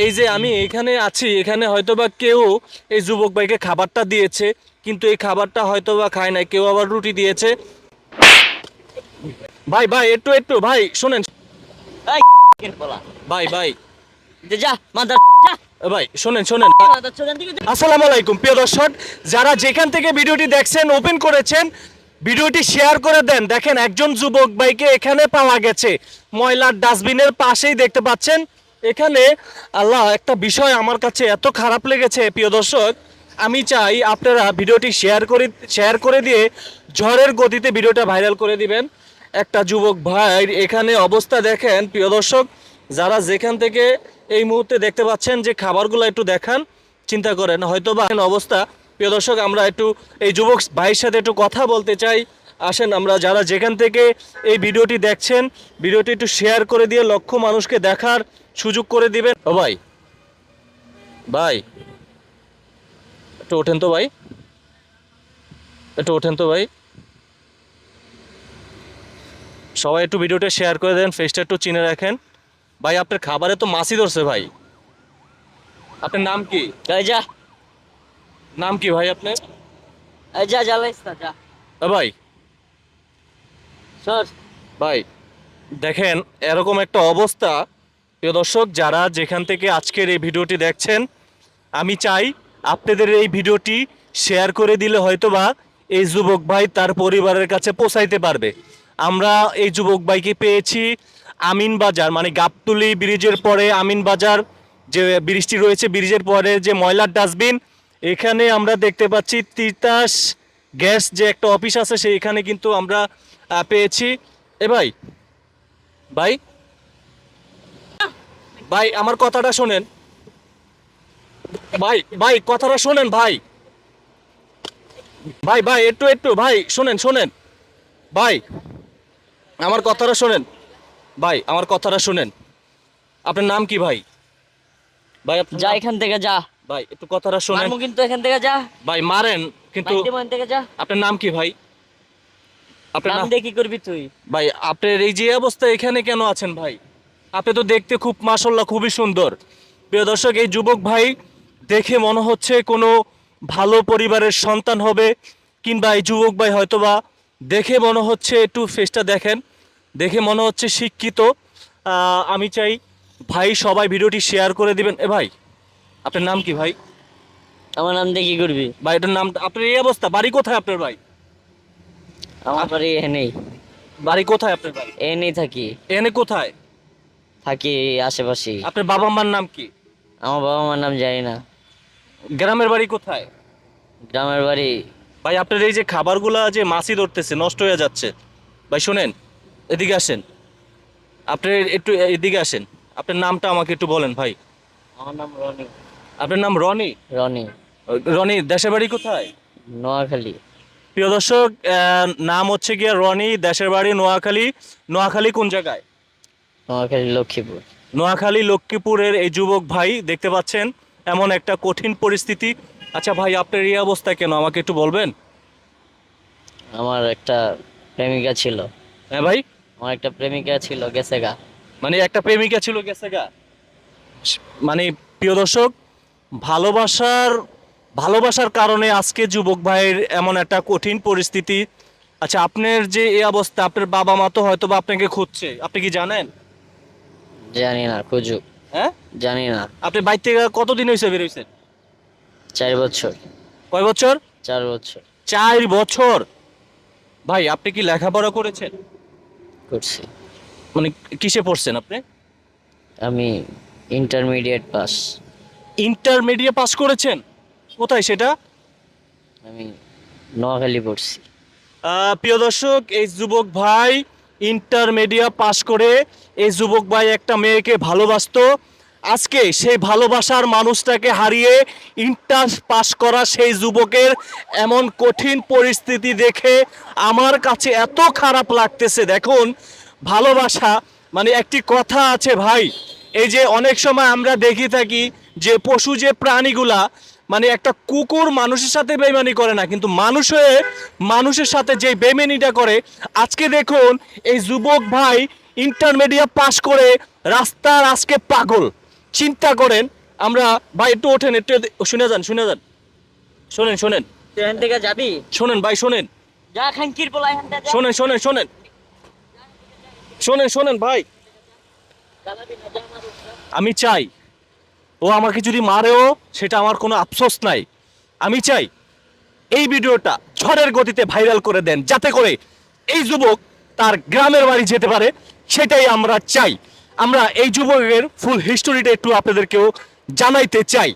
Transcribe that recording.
এই যে আমি এখানে আছি এখানে হয়তোবা কেউ এই যুবক ভাইকে খাবারটা দিয়েছে কিন্তু এই খাবারটা হয়তোবা খায় নাই কেউ আবার রুটি দিয়েছে। ভাই ভাই একটু একটু ভাই শোনেন। ভাই ভাই। যা মাদার ভাই শোনেন শোনেন। আসসালামু আলাইকুম প্রিয় দর্শক। যারা যেখান থেকে ভিডিওটি দেখছেন ওপেন করেছেন ভিডিওটি শেয়ার করে দেন। দেখেন একজন যুবক ভাইকে এখানে পাওয়া গেছে। ময়লার ডাস্টবিনের পাশেই দেখতে পাচ্ছেন। এখানে আল্লাহ একটা বিষয় আমার কাছে এত খারাপ লেগেছে, প্রিয় দর্শক। আমি চাই আপনারা ভিডিওটি শেয়ার করে শেয়ার করে দিয়ে ঝড়ের গতিতে ভিডিওটা ভাইরাল করে দিবেন। একটা যুবক ভাই এখানে অবস্থা দেখেন, প্রিয় দর্শক। যারা যেখান থেকে এই মুহূর্তে দেখতে পাচ্ছেন যে খাবারগুলো একটু দেখান, চিন্তা করেন হয়তো বা অবস্থা। প্রিয় দর্শক, আমরা একটু এই যুবক ভাইয়ের সাথে একটু কথা বলতে চাই। আসেন, আমরা যারা যেখান থেকে এই ভিডিওটি দেখছেন, ভিডিওটি একটু শেয়ার করে দিয়ে লক্ষ মানুষকে দেখার সুযোগ করে দিবেন। ও ভাই। ভাই। একটু ওঠেন তো ভাই। একটু ওঠেন তো ভাই। সবাই একটু ভিডিওটা শেয়ার করে দেন ফেসটা একটু চিনে রাখেন। ভাই আপনার খাবারে তো মাছি ধরছে ভাই। আপনার নাম কি? যা। নাম কি ভাই আপনার? যা জ্বালাইস না যা। ভাই। সর ভাই দেখেন এরকম একটা অবস্থা প্রিয় দর্শক, যারা যেখান থেকে আজকের এই ভিডিওটি দেখছেন, আমি চাই আপনাদের এই ভিডিওটি শেয়ার করে দিলে হয়তোবা এই যুবক ভাই তার পরিবারের কাছে পৌঁছাইতে পারবে। আমরা এই যুবক ভাইকে পেয়েছি আমিন বাজার মানে গাবতুলি ব্রিজের পরে আমিন বাজার, যে ব্রিজটি রয়েছে, ব্রিজের পরে যে ময়লার ডাস্টবিন, এখানে আমরা দেখতে পাচ্ছি তিতাস গ্যাস যে একটা অফিস আছে, সেইখানে কিন্তু আমরা পেয়েছি। এ ভাই ভাই ভাই আমার কথাটা শোনেন। ভাই ভাই কথাটা শোনেন ভাই। ভাই ভাই একটু একটু ভাই শোনেন শোনেন। ভাই আমার কথাটা শোনেন। ভাই আমার কথাটা শোনেন। আপনার নাম কি ভাই? ভাই যা এখান থেকে যা। ভাই একটু কথাটা শোনেন। কিন্তু এখান থেকে যা। ভাই মারেন কিন্তু থেকে যা। আপনার নাম কি ভাই? আপনার নাম নাম দিয়ে কি করবি তুই? ভাই আপনার এই যে অবস্থা এখানে কেন আছেন ভাই? আপনি তো দেখতে খুব মাসাল্লাহ খুবই সুন্দর। প্রিয় দর্শক এই যুবক ভাই দেখে মনে হচ্ছে কোনো ভালো পরিবারের সন্তান হবে কিংবা এই যুবক ভাই হয়তোবা দেখে মনে হচ্ছে একটু ফেসটা দেখেন দেখে মনে হচ্ছে শিক্ষিত। আমি চাই ভাই সবাই ভিডিওটি শেয়ার করে দিবেন। এ ভাই আপনার নাম কি ভাই? আমার নাম কি করবি? ভাই এটার নাম আপনার এই অবস্থা বাড়ি কোথায় আপনার ভাই? আমার বাড়ি এনেই বাড়ি কোথায় আপনার ভাই? এনেই থাকি। এনে কোথায়? থাকি আশেপাশে আপনার বাবা মার নাম কি? আমার বাবা মার নাম জানি না। গ্রামের বাড়ি কোথায়? গ্রামের বাড়ি। ভাই আপনার এই যে খাবারগুলা যে মাছি ধরতেছে নষ্ট হয়ে যাচ্ছে। ভাই শোনেন এদিকে আসেন। আপনি একটু এদিকে আসেন। আপনার নামটা আমাকে একটু বলেন ভাই। আমার নাম রনি। আপনার নাম রনি? রনি। রনি দেশের বাড়ি কোথায়? নোয়াখালী। প্রিয় দর্শক নাম হচ্ছে গিয়ে রনি দেশের বাড়ি নোয়াখালী। নোয়াখালী কোন জায়গায়? নোয়াখালী লক্ষ্মীপুর। নোয়াখালী লক্ষ্মীপুরের এই যুবক ভাই দেখতে পাচ্ছেন এমন একটা কঠিন পরিস্থিতি। আচ্ছা ভাই আপনার এই অবস্থা কেন? আমাকে একটু বলবেন? আমার একটা প্রেমিকা ছিল। হ্যাঁ ভাই? আমার একটা প্রেমিকা ছিল গেছে গা মানে একটা প্রেমিকা ছিল গেছে গা মানে প্রিয় দর্শক ভালোবাসার ভালোবাসার কারণে আজকে যুবক ভাইয়ের এমন একটা কঠিন পরিস্থিতি। আচ্ছা আপনার যে এই অবস্থা আপনার বাবা মা তো হয়তো বা আপনাকে খুঁজছে। আপনি কি জানেন? জানি না খুঁজুক। হ্যাঁ? জানি না। আপনি বাইর থেকে কতদিন হয়েছে বেরোইছেন চার বছর। কয় বছর? চার বছর। চার বছর? ভাই আপনি কি লেখাপড়া করেছেন? করছি। মানে কিসে পড়ছেন আপনি? আমি ইন্টারমিডিয়েট পাস ইন্টারমিডিয়েট পাস করেছেন? কোথায় সেটা? আমি নোয়াখালী পড়ছি। প্রিয় দর্শক এই যুবক ভাই ইন্টারমিডিয়া পাস করে এই যুবক ভাই একটা মেয়েকে ভালোবাসতো। আজকে সেই ভালোবাসার মানুষটাকে হারিয়ে ইন্টার পাস করা সেই যুবকের এমন কঠিন পরিস্থিতি দেখে আমার কাছে এত খারাপ লাগতেছে। দেখুন, ভালোবাসা মানে একটি কথা আছে ভাই। এই যে অনেক সময় আমরা দেখি থাকি যে পশু যে প্রাণীগুলা মানে একটা কুকুর মানুষের সাথে বেমানি করে না কিন্তু মানুষ হয়ে মানুষের সাথে যে বেমানিটা করে আজকে দেখুন এই যুবক ভাই ইন্টারমিডিয়েট পাস করে রাস্তার আজকে পাগল। চিন্তা করেন আমরা ভাই একটু ওঠেন একটু শুনে যান শুনে যান। শোনেন শোনেন। থেকে যাবি? শোনেন ভাই শোনেন। যা। শোনেন শোনেন শোনেন। শোনেন শোনেন ভাই। আমি চাই। ও আমাকে যদি মারেও, সেটা আমার কোনো আফসোস নাই। আমি চাই এই ভিডিওটা ঝড়ের গতিতে ভাইরাল করে দেন, যাতে করে এই যুবক তার গ্রামের বাড়ি যেতে পারে। সেটাই আমরা চাই। আমরা এই যুবকের ফুল হিস্টোরিটা একটু আপনাদেরকেও জানাইতে চাই।